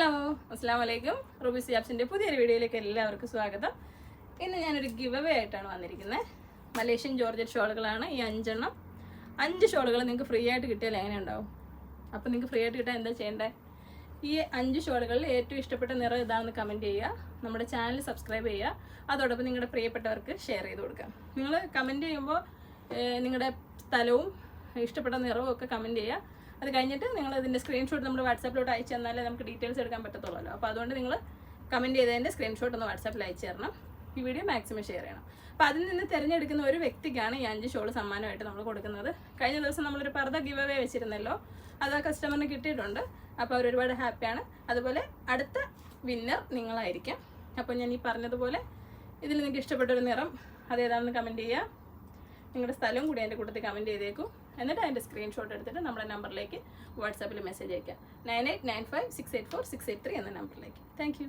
Hello അസ്സാം വലൈക്കും Ruby സിയാബ്സിന്റെ പുതിയൊരു വീഡിയോയിലേക്ക് എല്ലാവർക്കും സ്വാഗതം. ഇന്ന് ഞാനൊരു ഗിവ് അവേ ആയിട്ടാണ് വന്നിരിക്കുന്നത്. മലേഷ്യൻ ജോർജറ്റ് ഷോളുകളാണ് ഈ അഞ്ചെണ്ണം. അഞ്ച് ഷോളുകൾ നിങ്ങൾക്ക് ഫ്രീ ആയിട്ട് കിട്ടിയാൽ എങ്ങനെ ഉണ്ടാവും അപ്പോൾ നിങ്ങൾക്ക് ഫ്രീ ആയിട്ട് കിട്ടാൻ എന്താ ചെയ്യേണ്ടത് ഈ അഞ്ച് ഷോളുകളിൽ ഏറ്റവും ഇഷ്ടപ്പെട്ട നിറം ഇതാണെന്ന് കമന്റ് ചെയ്യുക. നമ്മുടെ ചാനൽ സബ്സ്ക്രൈബ് ചെയ്യുക. അതോടൊപ്പം നിങ്ങളുടെ പ്രിയപ്പെട്ടവർക്ക് ഷെയർ ചെയ്ത് കൊടുക്കുക. നിങ്ങൾ കമന്റ് ചെയ്യുമ്പോൾ നിങ്ങളുടെ സ്ഥലവും ഇഷ്ടപ്പെട്ട നിറവും ഒക്കെ കമന്റ് ചെയ്യുക. അത് കഴിഞ്ഞിട്ട് നിങ്ങൾ ഇതിന്റെ സ്ക്രീൻഷോട്ട് നമ്മുടെ വാട്സാപ്പിലോട്ട് അയച്ചു തന്നാലേ നമുക്ക് ഡീറ്റെയിൽസ് എടുക്കാൻ പറ്റത്തുള്ളൂ അപ്പോൾ അതുകൊണ്ട് നിങ്ങൾ കമന്റ് ചെയ്തതിന്റെ സ്ക്രീൻഷോട്ട് ഒന്ന് വാട്സാപ്പിൽ അയച്ചു തരണം. ഈ വീഡിയോ മാക്സിമം ഷെയർ ചെയ്യണം. അപ്പോൾ അതിൽ നിന്ന് തിരഞ്ഞെടുക്കുന്ന ഒരു വ്യക്തിക്കാണ് ഈ അഞ്ച് ഷോൾ സമ്മാനമായിട്ട് നമ്മൾ കൊടുക്കുന്നത്. കഴിഞ്ഞ ദിവസം നമ്മളൊരു പർദ്ദ ഗിവ് അവേ വെച്ചിരുന്നല്ലോ. അത് ആ കസ്റ്റമറിന് കിട്ടിയിട്ടുണ്ട്. അപ്പോൾ അവർ ഒരുപാട് ഹാപ്പിയാണ് അതുപോലെ അടുത്ത വിന്നർ നിങ്ങളായിരിക്കാം. അപ്പോൾ ഞാൻ ഈ പറഞ്ഞതുപോലെ ഇതിൽ നിങ്ങൾക്ക് ഇഷ്ടപ്പെട്ടൊരു നിറം അതേതാണെന്ന് കമന്റ് ചെയ്യുക. നിങ്ങളുടെ സ്ഥലവും കൂടി അതിന്റെ കൂട്ടത്തിൽ കമന്റ് ചെയ്തേക്കും. എന്നിട്ട് അതിന്റെ സ്ക്രീൻഷോട്ട് എടുത്തിട്ട് നമ്മുടെ നമ്പറിലേക്ക് വാട്സാപ്പിൽ മെസ്സേജ് അയക്കാം nine eight nine five six eight four six eight three എന്ന നമ്പറിലേക്ക് താങ്ക്